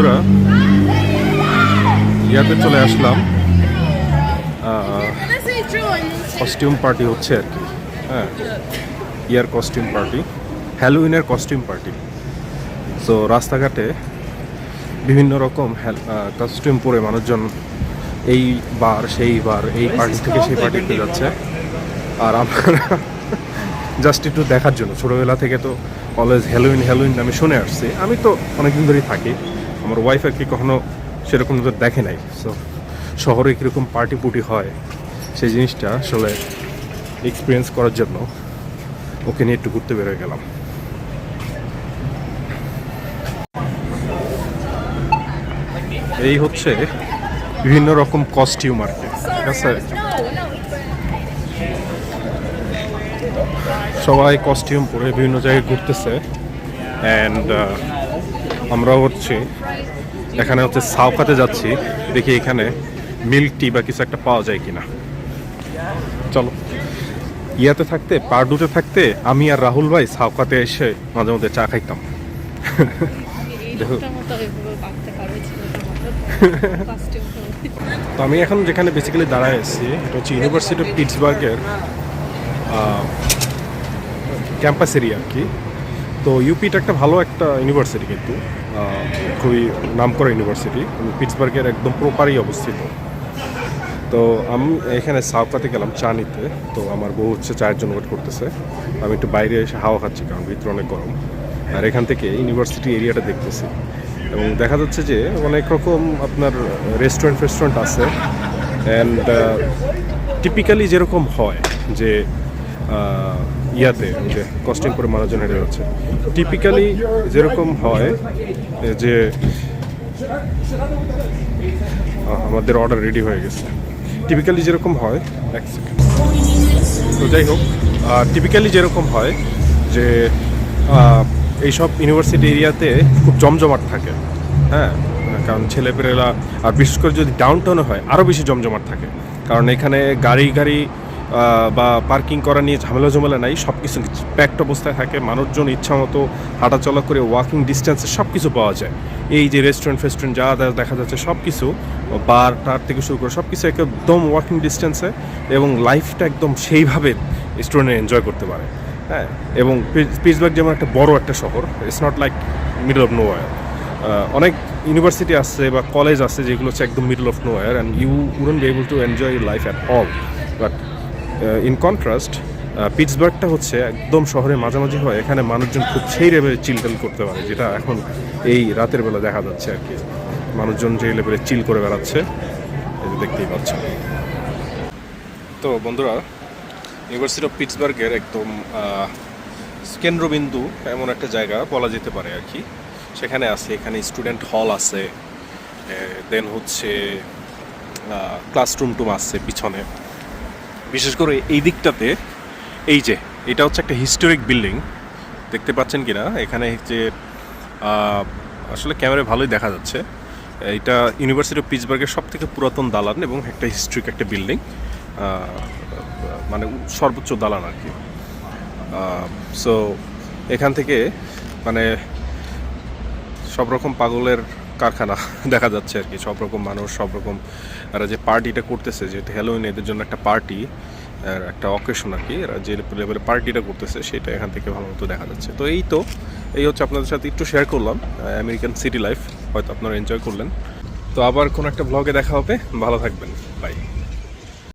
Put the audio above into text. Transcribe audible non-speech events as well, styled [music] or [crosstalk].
বন্ধুরা ইয়াতে চলে আসলাম। কস্টিউম পার্টি হচ্ছে আর কি। হ্যাঁ ইয়ার কস্টিউম পার্টি হ্যালোউইনের কস্টিউম পার্টি সো রাস্তাঘাটে বিভিন্ন রকম কস্টিউম পরে মানুষজন এই বার সেই বার এই পার্টি থেকে সেই পার্টিতে যাচ্ছে। আর আমরা জাস্ট একটু দেখার জন্য। ছোটোবেলা থেকে তো অলওয়েজ হ্যালোইন হ্যালোইন আমি শুনে আসছি। আমি তো অনেকদিন ধরেই থাকি। আমার ওয়াইফ আর কি কখনো সেরকম তো দেখে নাই। সো শহরে কীরকম পার্টি পুটি হয়, সেই জিনিসটা আসলে এক্সপিরিয়েন্স করার জন্য ওকে নিয়ে একটু ঘুরতে বেরোয় গেলাম। এই হচ্ছে বিভিন্ন রকম কস্টিউম আর কি, ঠিক আছে? সবাই কস্টিউম পরে বিভিন্ন জায়গায় ঘুরতেছে। অ্যান্ড আমরা হচ্ছে এখানে হচ্ছে সাউকাতে যাচ্ছি দেখি এখানে মিল্ক টি বা কিছু একটা পাওয়া যায় কিনা। চলো। ইয়াতে থাকতে পারডুতে থাকতে আমি আর রাহুল ভাই সাউকাতে এসে মাঝে মধ্যে চা খাইতাম। দেখো [laughs] তো আমি এখন যেখানে বেসিক্যালি দাঁড়ায় এসেছি এটা হচ্ছে ইউনিভার্সিটি অফ পিটসবার্গের ক্যাম্পাস এরিয়া আর কি। তো ইউপিটা একটা ভালো একটা ইউনিভার্সিটি কিন্তু। খুবই নামকরা ইউনিভার্সিটি পিটসবার্গের একদম প্রপারই অবস্থিত। তো আমি এখানে সাউকাতে গেলাম চা নিতে তো আমার বউ হচ্ছে চায়ের জন্য ওয়েট করতেছে। আমি একটু বাইরে এসে হাওয়া খাচ্ছি, কারণ ভিতরে অনেক গরম। আর এখান থেকে ইউনিভার্সিটি এরিয়াটা দেখতেছি। এবং দেখা যাচ্ছে যে অনেক রকম আপনার রেস্টুরেন্ট ফেস্টুরেন্ট আছে। অ্যান্ড টিপিক্যালি যেরকম হয় যে ইয়াতে যে কস্টিং করে মানুষজন হেঁটে যাচ্ছে টিপিক্যালি যেরকম হয়, যে আমাদের অর্ডার রেডি হয়ে গেছে। টিপিক্যালি যেরকম হয়, এক সেকেন্ড তো যাই হোক টিপিক্যালি যেরকম হয়, যে এইসব ইউনিভার্সিটি এরিয়াতে খুব জমজমাট থাকে। হ্যাঁ কারণ ছেলেপেলেরা, আর বিশেষ করে যদি ডাউন টাউনে হয় আরও বেশি জমজমাট থাকে। কারণ এখানে গাড়ি গাড়ি বা পার্কিং করা নিয়ে ঝামেলা ঝামেলা নাই সব কিছু প্যাকড অবস্থায় থাকে, মানুষজন ইচ্ছা মতো হাঁটাচলা করে ওয়াকিং ডিস্টেন্সে সব কিছু পাওয়া যায়। এই যে রেস্টুরেন্ট ফেস্টুরেন্ট যা যা দেখা যাচ্ছে সব কিছু বার টার থেকে শুরু করে সব কিছু একদম ওয়াকিং ডিস্টেন্সে এবং লাইফটা একদম সেইভাবে স্টুডেন্ট এনজয় করতে পারে। হ্যাঁ এবং পিটসবার্গ যেমন একটা বড় একটা শহর it's not like middle of nowhere অনেক ইউনিভার্সিটি আছে বা কলেজ আছে যেগুলো হচ্ছে একদম middle of nowhere and you wouldn't be able to enjoy life at all but in contrast পিটসবার্গটা হচ্ছে একদম শহরের মাঝামাঝি হয়, এখানে মানুষজন খুব সেই লেভেলে চিলটেল করতে পারে, যেটা এখন এই রাতের বেলা দেখা যাচ্ছে আর কি। মানুষজন যে লেভেলে চিল করে বেড়াচ্ছে দেখতেই পাচ্ছেন। তো বন্ধুরা ইউনিভার্সিটি অফ পিটসবার্গের একদম কেন্দ্রবিন্দু এমন একটা জায়গা বলা যেতে পারে আর কি। সেখানে আছে, এখানে স্টুডেন্ট হল আছে দেন হচ্ছে ক্লাসরুম টুম আছে পিছনে। বিশেষ করে এই দিকটাতে, এই যে, এটা হচ্ছে একটা হিস্টোরিক বিল্ডিং দেখতে পাচ্ছেন কিনা? এখানে যে আসলে ক্যামেরায় ভালোই দেখা যাচ্ছে। এটা ইউনিভার্সিটি অফ পিটসবার্গের সব থেকে পুরাতন দালান এবং একটা হিস্ট্রিক একটা বিল্ডিং মানে সর্বোচ্চ দালান আর কি। সো এখান থেকে মানে সব রকম পাগলের কারখানা [laughs] দেখা যাচ্ছে আর কি। সব রকম মানুষ, সব রকম এরা যে পার্টিটা করতেছে যেহেতু হ্যালোইন এদের জন্য একটা পার্টি একটা অকেশন আর কি, এরা যে লেভেলে পার্টিটা করতেছে, সেটা এখান থেকে ভালো মতো দেখা যাচ্ছে। তো এই তো, এই হচ্ছে আপনাদের সাথে একটু শেয়ার করলাম আমেরিকান সিটি লাইফ হয়তো আপনারা এনজয় করলেন। তো আবার কোনো একটা ব্লগে দেখা হবে, ভালো থাকবেন বাই